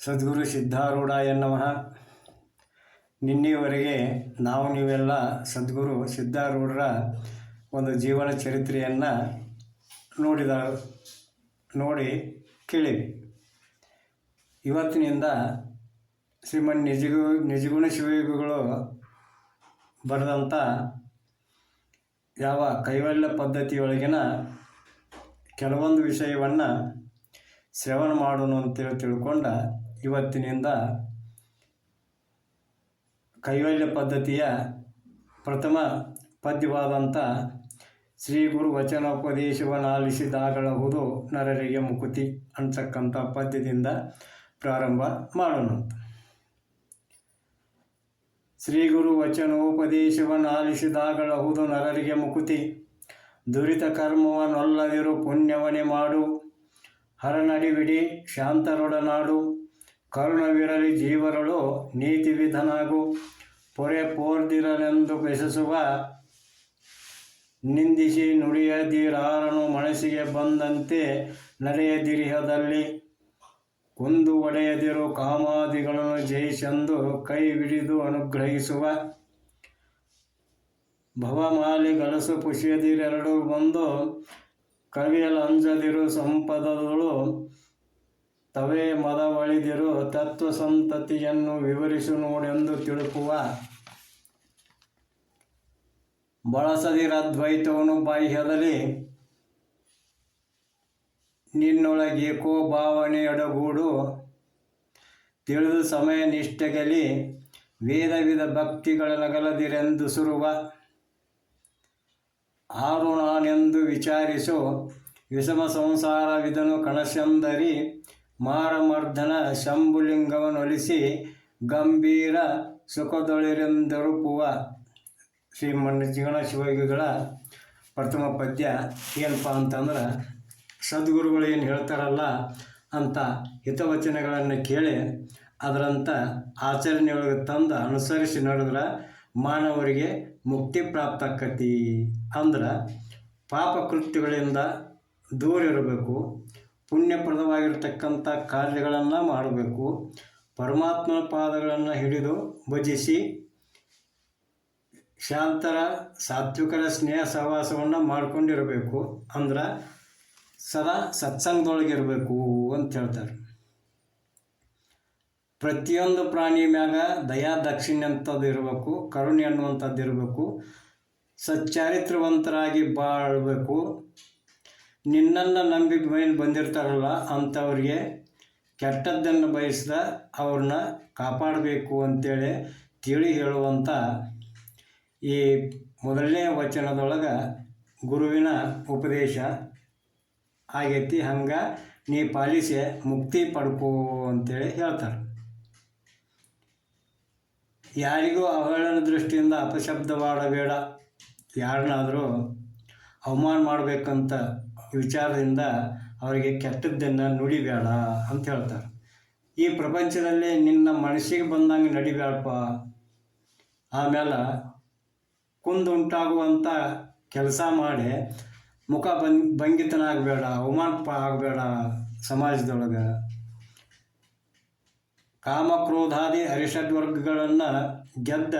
ಸದ್ಗುರು ಸಿದ್ಧಾರೂಢ ನಮಃ. ನಿನ್ನೆಯವರೆಗೆ ನಾವು ನೀವೆಲ್ಲ ಸದ್ಗುರು ಸಿದ್ಧಾರೂಢರ ಒಂದು ಜೀವನ ಚರಿತ್ರೆಯನ್ನು ನೋಡಿದ, ನೋಡಿ ಕೇಳಿವಿ. ಇವತ್ತಿನಿಂದ ಶ್ರೀಮನ್ ನಿಜಗು, ನಿಜಗುಣ ಶಿವಯುಗಗಳು ಬರೆದಂಥ ಯಾವ ಕೈವಲ್ಯ ಪದ್ಧತಿಯೊಳಗಿನ ಕೆಲವೊಂದು ವಿಷಯವನ್ನು ಶ್ರವಣ ಮಾಡೋಣ ಅಂತೇಳಿ ತಿಳ್ಕೊಂಡ ಇವತ್ತಿನಿಂದ ಕೈವಲ್ಯ ಪದ್ಧತಿಯ ಪ್ರಥಮ ಪದ್ಯವಾದಂಥ ಶ್ರೀ ಗುರು ವಚನೋಪದೇಶವನ್ನಾಲಿಸಿದಾಗಳಹುದು ನರರಿಗೆ ಮುಕುತಿ ಅಂತಕ್ಕಂಥ ಪದ್ಯದಿಂದ ಪ್ರಾರಂಭ ಮಾಡೋಣ. ಶ್ರೀ ಗುರು ವಚನೋಪದೇಶವನ್ನಾಲಿಸಿದಾಗಳಹುದು ನರರಿಗೆ ಮುಕುತಿ. ದುರಿತ ಕರ್ಮವನ್ನೊಲ್ಲದಿರು ಪುಣ್ಯವನೇ ಮಾಡು. ಹರನಡಿಬಿಡಿ ಶಾಂತರೊಡನಾಡು. ಕರುಣವಿರಲಿ ಜೀವರಳು ನೀತಿ ವಿಧನಾಗು ಪೊರೆ ಪೋರ್ದಿರಲೆಂದು ಬೆಸಸುವ ನಿಂದಿಸಿ ನುಡಿಯದಿರಾರನು ಮನಸ್ಸಿಗೆ ಬಂದಂತೆ ನಡೆಯದಿರಿಹದಲ್ಲಿ, ಕುಂದು ಒಡೆಯದಿರು ಕಾಮಾದಿಗಳನ್ನು ಜಯಿಸೆಂದು ಕೈ ಹಿಡಿದು ಅನುಗ್ರಹಿಸುವ. ಭವಮಾಲಿ ಗಲಸು ಪುಷ್ಯದಿರೆರಡು ಬಂದು ಕವಿಯಲಂಜದಿರು ಸಂಪದಗಳು ತವೇ ಮದವಳಿದಿರು ತತ್ವ ಸಂತತಿಯನ್ನು ವಿವರಿಸು ನೋಡೆಂದು ತಿಳುಕುವ. ಬಳಸದಿರದ್ವೈತವನು ಬಾಹ್ಯದಲ್ಲಿ. ನಿನ್ನೊಳಗೇಕೋ ಭಾವನೆ ಅಡಗೂಡು ತಿಳಿದು ಸಮಯ ನಿಷ್ಠೆಗಲಿ. ವೇದ ವಿಧ ಭಕ್ತಿಗಳ ನಗಲದಿರೆಂದು ಸುರುವ. ಆರು ನಾನೆಂದು ವಿಚಾರಿಸು. ವಿಷಮ ಸಂಸಾರವಿದನು ಕಣಶಂದರಿ ಮಾರಮರ್ಧನ ಶಂಭುಲಿಂಗವನ್ನೊಲಿಸಿ ಗಂಭೀರ ಸುಖದೊಳಿರೆಂದರುಪುವ ಶ್ರೀಮಣ್ಣ ಜೀವನ ಶಿವಯೋಗಿಗಳ ಪ್ರಥಮ ಪದ್ಯ ಏನಪ್ಪ ಅಂತಂದ್ರೆ, ಸದ್ಗುರುಗಳು ಏನು ಹೇಳ್ತಾರಲ್ಲ ಅಂತ ಹಿತವಚನಗಳನ್ನು ಕೇಳಿ ಅದರಂಥ ಆಚರಣೆಯೊಳಗೆ ತಂದು ಅನುಸರಿಸಿ ನಡೆದ್ರೆ ಮಾನವರಿಗೆ ಮುಕ್ತಿ ಪ್ರಾಪ್ತ ಆಕತಿ ಅಂದ್ರೆ ಪಾಪ ಕೃತ್ಯಗಳಿಂದ ದೂರ ಇರಬೇಕು. ಪುಣ್ಯಪ್ರದವಾಗಿರ್ತಕ್ಕಂಥ ಕಾರ್ಯಗಳನ್ನು ಮಾಡಬೇಕು. ಪರಮಾತ್ಮನ ಪಾದಗಳನ್ನು ಹಿಡಿದು ಭಜಿಸಿ ಶಾಂತರ, ಸಾತ್ವಿಕರ ಸ್ನೇಹ ಸಹವಾಸವನ್ನು ಮಾಡ್ಕೊಂಡಿರಬೇಕು. ಅಂದ್ರೆ ಸದಾ ಸತ್ಸಂಗದೊಳಗಿರಬೇಕು ಅಂತ ಹೇಳ್ತಾರೆ. ಪ್ರತಿಯೊಂದು ಪ್ರಾಣಿ ಮ್ಯಾಗ ದಯಾ ದಕ್ಷಿಣ್ಯ ಅಂಥದ್ದು ಇರಬೇಕು, ಕರುಣೆ ಅನ್ನುವಂಥದ್ದು ಇರಬೇಕು ಸಚ್ಚಾರಿತ್ರವಂತರಾಗಿ ಬಾಳಬೇಕು. ನಿನ್ನನ್ನು ನಂಬಿ ಮೇಲೆ ಬಂದಿರ್ತಾರಲ್ಲ ಅಂಥವ್ರಿಗೆ ಕೆಟ್ಟದ್ದನ್ನು ಬಯಸ್ದ ಅವ್ರನ್ನ ಕಾಪಾಡಬೇಕು ಅಂತೇಳಿ ತಿಳಿ ಹೇಳುವಂಥ ಈ ಮೊದಲನೇ ವಚನದೊಳಗೆ ಗುರುವಿನ ಉಪದೇಶ ಆಗೈತಿ, ಹಂಗೆ ನೀ ಪಾಲಿಸಿ ಮುಕ್ತಿ ಪಡ್ಕೋ ಅಂತೇಳಿ ಹೇಳ್ತಾರೆ. ಯಾರಿಗೂ ಅವಹೇಳನ ದೃಷ್ಟಿಯಿಂದ ಅಪಶಬ್ದವಾಡಬೇಡ ಯಾರನ್ನಾದರೂ ಅವಮಾನ ಮಾಡಬೇಕಂತ ವಿಚಾರದಿಂದ ಅವರಿಗೆ ಕೆಟ್ಟದ್ದನ್ನು ನುಡಿಬೇಡ ಅಂತ ಹೇಳ್ತಾರೆ. ಈ ಪ್ರಪಂಚದಲ್ಲಿ ನಿನ್ನ ಮನಸ್ಸಿಗೆ ಬಂದಂಗೆ ನಡಿಬೇಡಪ್ಪ. ಆಮೇಲೆ ಕುಂದು ಉಂಟಾಗುವಂಥ ಕೆಲಸ ಮಾಡಿ ಮುಖ ಬಂಗ್ ಭಂಗಿತನಾಗಬೇಡ ಅವಮಾನ ಆಗಬೇಡ ಸಮಾಜದೊಳಗೆ. ಕಾಮಕ್ರೋಧಾದಿ ಅರಿಷಡ್ವರ್ಗಗಳನ್ನು ಗೆದ್ದ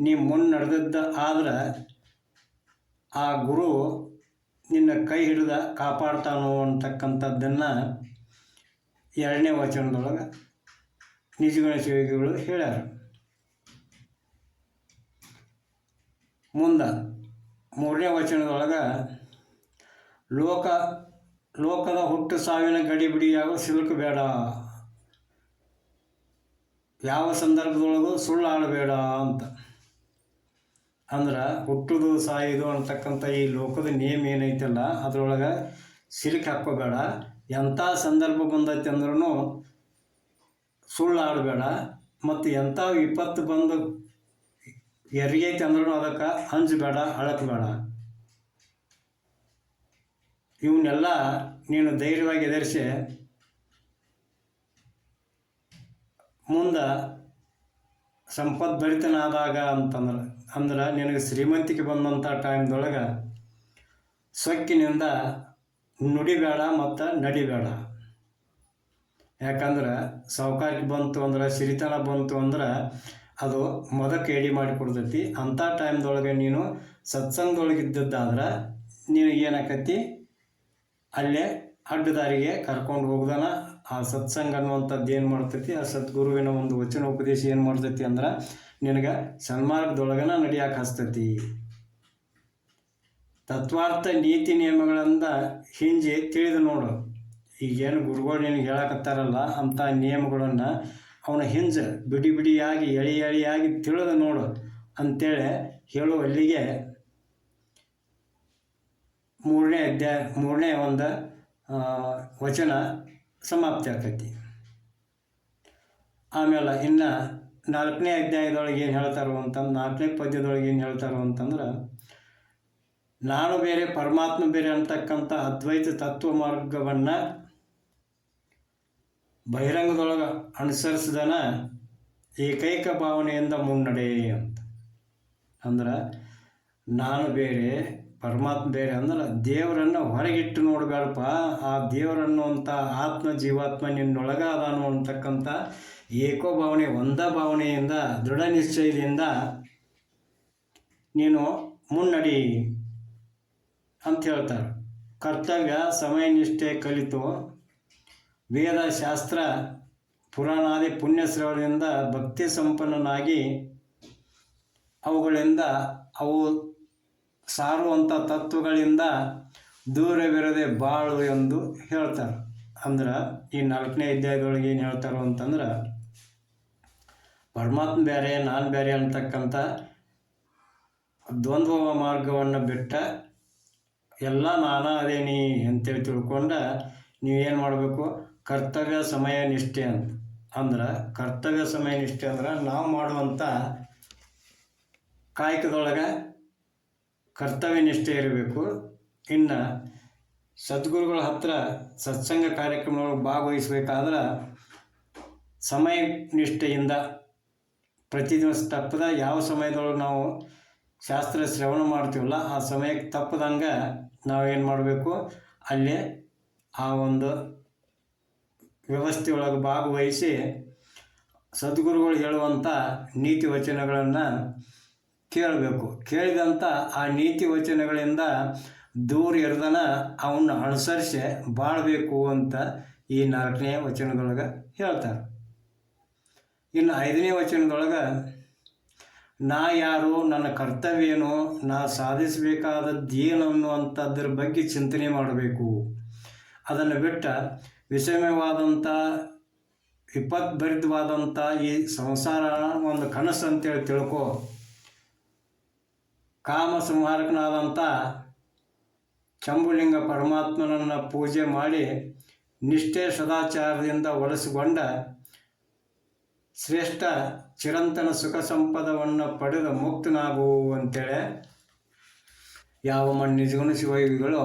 ನೀ ಮುನ್ನಡೆದಿದ್ದ ಆದ್ರೆ ಆ ಗುರು ನಿನ್ನ ಕೈ ಹಿಡಿದ ಕಾಪಾಡ್ತಾನೋ ಅಂತಕ್ಕಂಥದ್ದನ್ನು ಎರಡನೇ ವಚನದೊಳಗೆ ನಿಜಗಳ ಶಿವಯೋಗಿಗಳು ಹೇಳ್ಯಾರ. ಮುಂದೆ ಮೂರನೇ ವಚನದೊಳಗೆ ಲೋಕ, ಲೋಕದ ಹುಟ್ಟು ಸಾವಿನ ಗಡಿಬಿಡಿಯಾಗ ಸಿಲುಕು ಬೇಡ. ಯಾವ ಸಂದರ್ಭದೊಳಗೂ ಸುಳ್ಳು ಆಡಬೇಡ ಅಂತ. ಅಂದ್ರೆ ಹುಟ್ಟುದು ಸಾಯೋದು ಅಂತಕ್ಕಂಥ ಈ ಲೋಕದ ನಿಯಮ ಏನೈತಲ್ಲ, ಅದರೊಳಗೆ ಸಿಲುಕಿ ಹಾಕ್ಕೋಬೇಡ. ಎಂಥ ಸಂದರ್ಭ ಬಂದೈತೆ ಅಂದ್ರೂ ಸುಳ್ಳು ಆಡಬೇಡ ಮತ್ತು ಎಂಥ ವಿಪತ್ತು ಬಂದು ಎರಿಗೈತೆ ಅಂದ್ರೂ ಅದಕ್ಕೆ ಹಂಚಬೇಡ ಅಳಕಬೇಡ. ಇವನ್ನೆಲ್ಲ ನೀನು ಧೈರ್ಯವಾಗಿ ಎದುರಿಸಿ, ಮುಂದೆ ಸಂಪದ್ಭರಿತನಾದಾಗ ಅಂತಂದ್ರೆ ಅಂದ್ರೆ ನಿನಗೆ ಶ್ರೀಮಂತಿಕೆ ಬಂದಂಥ ಟೈಮ್ದೊಳಗೆ ಸೊಕ್ಕಿನಿಂದ ನುಡಿಬೇಡ ಮತ್ತು ನಡಿಬೇಡ. ಯಾಕಂದ್ರೆ ಸಾವುಕಾರಿಕೆ ಬಂತು ಅಂದ್ರೆ, ಸಿರಿತನ ಬಂತು ಅಂದ್ರೆ ಅದು ಮೊದಕ್ಕೆ ಎಡಿ ಮಾಡಿ ಕೊಡ್ತೈತಿ ಅಂಥ ಟೈಮ್ದೊಳಗೆ ನೀನು ಸತ್ಸಂಗದೊಳಗೆ ಇದ್ದದ್ದಾದ್ರೆ ನೀನು ಏನಾಕತಿ? ಅಲ್ಲೇ ಅಡ್ಡದಾರಿಗೆ ಕರ್ಕೊಂಡು ಹೋಗ್ದಾನ. ಆ ಸತ್ಸಂಗ ಅನ್ನುವಂಥದ್ದು ಏನು ಮಾಡ್ತೈತಿ? ಆ ಸದ್ಗುರುವಿನ ಒಂದು ವಚನ ಉಪದೇಶ ಏನು ಮಾಡ್ತೈತಿ ಅಂದ್ರೆ ನಿನಗೆ ಸನ್ಮಾರ್ಗದೊಳಗನ ನಡೆಯಕ್ಕೆ ಹಸ್ತತಿ. ತತ್ವಾರ್ಥ ನೀತಿ ನಿಯಮಗಳಿಂದ ಹಿಂಜಿ ತಿಳಿದು ನೋಡು. ಈಗೇನು ಗುರುಗಳು ನಿನಗೆ ಹೇಳಕತ್ತಾರಲ್ಲ ಅಂಥ ನಿಯಮಗಳನ್ನು ಅವನ ಹಿಂಜ ಬಿಡಿ ಬಿಡಿಯಾಗಿ, ಎಳಿ ಎಳಿಯಾಗಿ ತಿಳಿದು ನೋಡು ಅಂತೇಳಿ ಹೇಳುವಲ್ಲಿಗೆ ಮೂರನೇ ಅಧ್ಯಾಯ, ಮೂರನೇ ಒಂದು ವಚನ ಸಮಾಪ್ತಿ ಆಗ್ತೈತಿ ಆಮೇಲೆ ಇನ್ನು ನಾಲ್ಕನೇ ಅಧ್ಯಾಯದೊಳಗೆ ಏನು ಹೇಳ್ತಾರೋ ಅಂತಂದು ನಾಲ್ಕನೇ ಪದ್ಯದೊಳಗೆ ಏನು ಹೇಳ್ತಾರೋ ಅಂತಂದ್ರೆ, ನಾನು ಬೇರೆ, ಪರಮಾತ್ಮ ಬೇರೆ ಅಂತಕ್ಕಂಥ ಅದ್ವೈತ ತತ್ವ ಮಾರ್ಗವನ್ನು ಬಹಿರಂಗದೊಳಗೆ ಅನುಸರಿಸಿದನ ಏಕೈಕ ಭಾವನೆಯಿಂದ ಮುನ್ನಡೆ ಅಂತ. ಅಂದ್ರೆ, ನಾನು ಬೇರೆ, ಪರಮಾತ್ಮ ಬೇರೆ ಅಂದ್ರೆ, ದೇವರನ್ನು ಹೊರಗಿಟ್ಟು ನೋಡಬೇಡಪ್ಪ, ಆ ದೇವರನ್ನುವಂಥ ಆತ್ಮ, ಜೀವಾತ್ಮ ನಿನ್ನೊಳಗ ಅದಾನು ಅಂತಕ್ಕಂಥ ಏಕೋ ಭಾವನೆ ಒಂದ ಭಾವನೆಯಿಂದ, ದೃಢ ನಿಶ್ಚಯದಿಂದ ನೀನು ಮುನ್ನಡಿ ಅಂತ ಹೇಳ್ತಾರೆ. ಕರ್ತವ್ಯ, ಸಮಯ, ನಿಷ್ಠೆ, ಕಲಿತು ವೇದ, ಶಾಸ್ತ್ರ, ಪುರಾಣಾದಿ, ಪುಣ್ಯ ಶ್ರವಣದಿಂದ ಭಕ್ತಿ ಸಂಪನ್ನನಾಗಿ ಅವುಗಳಿಂದ ಅವು ಸಾರುವಂಥ ತತ್ವಗಳಿಂದ ದೂರವಿರದೆ ಬಾಳು ಎಂದು ಹೇಳ್ತಾರೆ. ಅಂದ್ರೆ ಈ ನಾಲ್ಕನೇ ಅಧ್ಯಾಯದೊಳಗೆ ಏನು ಹೇಳ್ತಾರೋ ಅಂತಂದ್ರೆ ಪರಮಾತ್ಮ ಬೇರೆ ನಾನು ಬೇರೆ ಅಂತಕ್ಕಂಥ ದ್ವಂದ್ವ ಮಾರ್ಗವನ್ನು ಬಿಟ್ಟ ಎಲ್ಲ ನಾನಾ ಅದೇನಿ ಅಂತೇಳಿ ತಿಳ್ಕೊಂಡ ನೀವೇನು ಮಾಡಬೇಕು? ಕರ್ತವ್ಯ, ಸಮಯ, ನಿಷ್ಠೆ ಅಂತ. ಅಂದ್ರೆ ಕರ್ತವ್ಯ, ಸಮಯ, ನಿಷ್ಠೆ ಅಂದ್ರೆ ನಾವು ಮಾಡುವಂಥ ಕಾಯಕದೊಳಗೆ ಕರ್ತವ್ಯ, ನಿಷ್ಠೆ ಇರಬೇಕು. ಇನ್ನು ಸದ್ಗುರುಗಳ ಹತ್ರ ಸತ್ಸಂಗ ಕಾರ್ಯಕ್ರಮಗಳು ಭಾಗವಹಿಸ್ಬೇಕಾದ್ರೆ ಸಮಯ, ನಿಷ್ಠೆಯಿಂದ ಪ್ರತಿ ದಿವಸ ತಪ್ಪದ ಯಾವ ಸಮಯದೊಳಗೆ ನಾವು ಶಾಸ್ತ್ರ ಶ್ರವಣ ಮಾಡ್ತೀವಲ್ಲ, ಆ ಸಮಯಕ್ಕೆ ತಪ್ಪದಂಗೆ ನಾವೇನು ಮಾಡಬೇಕು? ಅಲ್ಲಿ ಆ ಒಂದು ವ್ಯವಸ್ಥೆಯೊಳಗೆ ಭಾಗವಹಿಸಿ ಸದ್ಗುರುಗಳು ಹೇಳುವಂಥ ನೀತಿ ವಚನಗಳನ್ನು ಕೇಳಬೇಕು. ಕೇಳಿದಂಥ ಆ ನೀತಿ ವಚನಗಳಿಂದ ದೂರ ಇರ್ದನ ಅವನ್ನ ಅನುಸರಿಸಿ ಬಾಳಬೇಕು ಅಂತ ಈ ನಾಲ್ಕನೇ ವಚನದೊಳಗೆ ಹೇಳ್ತಾರೆ. ಇನ್ನು ಐದನೇ ವಚನದೊಳಗೆ, ನಾ ಯಾರು, ನನ್ನ ಕರ್ತವ್ಯ ಏನು ನಾ ಸಾಧಿಸಬೇಕಾದದ್ದು ಏನು ಅನ್ನುವಂಥದ್ರ ಬಗ್ಗೆ ಚಿಂತನೆ ಮಾಡಬೇಕು. ಅದನ್ನು ಬಿಟ್ಟ ವಿಷಮಯವಾದಂಥ ವಿಪತ್ಭರಿತವಾದಂಥ ಈ ಸಂಸಾರ ಒಂದು ಕನಸು ಅಂತೇಳಿ ತಿಳ್ಕೊ. ಕಾಮ ಸಂಹಾರಕನಾದಂಥ ಚಂಬುಲಿಂಗ ಪರಮಾತ್ಮನನ್ನು ಪೂಜೆ ಮಾಡಿ ನಿಷ್ಠೆ ಸದಾಚಾರದಿಂದ ಒಲಿಸಿಕೊಂಡ ಶ್ರೇಷ್ಠ ಚಿರಂತನ ಸುಖ ಸಂಪದವನ್ನು ಪಡೆದ ಮುಕ್ತನಾಗುವು ಅಂತೇಳಿ ಯಾವ ಮಣ್ಣು ನಿಜಗುಣ ಶಿವಯೋಗಿಗಳು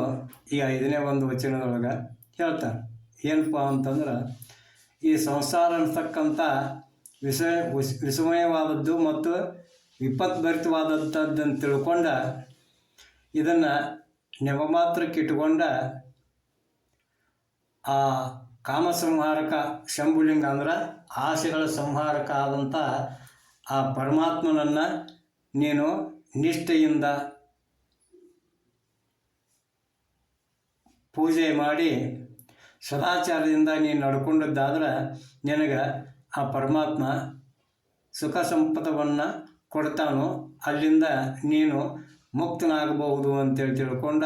ಈ ಐದನೇ ಒಂದು ವಚನದೊಳಗೆ ಹೇಳ್ತಾರೆ. ಏನಪ್ಪ ಅಂತಂದ್ರೆ, ಈ ಸಂಸಾರ ಅಂತಕ್ಕಂಥ ವಿಷ ವಿಸ್- ವಿಸ್ಮಯವಾದದ್ದು ಮತ್ತು ಅಂತ ತಿಳ್ಕೊಂಡ ಇದನ್ನು ನೆವ ಮಾತ್ರಕ್ಕೆ ಆ ಕಾಮ ಸಂಹಾರಕ ಶಂಭುಲಿಂಗ ಅಂದ್ರೆ ಆಸೆಗಳ ಸಂಹಾರಕ ಆದಂಥ ಆ ಪರಮಾತ್ಮನನ್ನು ನೀನು ನಿಷ್ಠೆಯಿಂದ ಪೂಜೆ ಮಾಡಿ ಸದಾಚಾರದಿಂದ ನೀನು ನಡ್ಕೊಂಡಿದ್ದಾದ್ರೆ ನಿನಗೆ ಆ ಪರಮಾತ್ಮ ಸುಖ ಸಂಪದವನ್ನು ಕೊಡ್ತಾನೋ ಅಲ್ಲಿಂದ ನೀನು ಮುಕ್ತನಾಗಬಹುದು ಅಂತೇಳಿ ತಿಳ್ಕೊಂಡ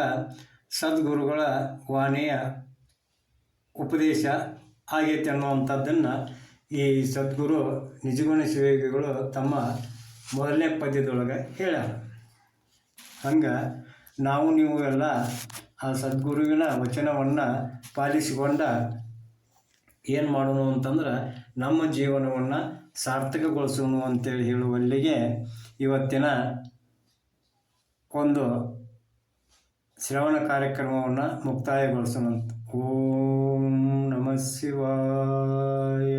ಸದ್ಗುರುಗಳ ವಾಣಿಯ ಉಪದೇಶ ಆಗೈತೆ ಅನ್ನುವಂಥದ್ದನ್ನು ಈ ಸದ್ಗುರು ನಿಜಗುಣ ಶಿವಯೋಗಿಗಳು ತಮ್ಮ ಮೊದಲನೇ ಪದ್ಯದೊಳಗೆ ಹೇಳ್ಯಾರ. ಹಂಗೆ ನಾವು ನೀವು ಎಲ್ಲ ಆ ಸದ್ಗುರುವಿನ ವಚನವನ್ನು ಪಾಲಿಸಿಕೊಂಡ ಏನು ಮಾಡೋಣ ಅಂತಂದ್ರೆ ನಮ್ಮ ಜೀವನವನ್ನು ಸಾರ್ಥಕಗೊಳಿಸೋಣ ಅಂತೇಳಿ ಹೇಳುವಲ್ಲಿಗೆ ಇವತ್ತಿನ ಒಂದು ಶ್ರವಣ ಕಾರ್ಯಕ್ರಮವನ್ನು ಮುಕ್ತಾಯಗೊಳಿಸೋಣ ओम नमः शिवाय।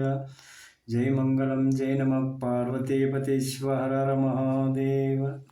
जय मंगलम जय नमः। पार्वती पतेश्वर महादेव।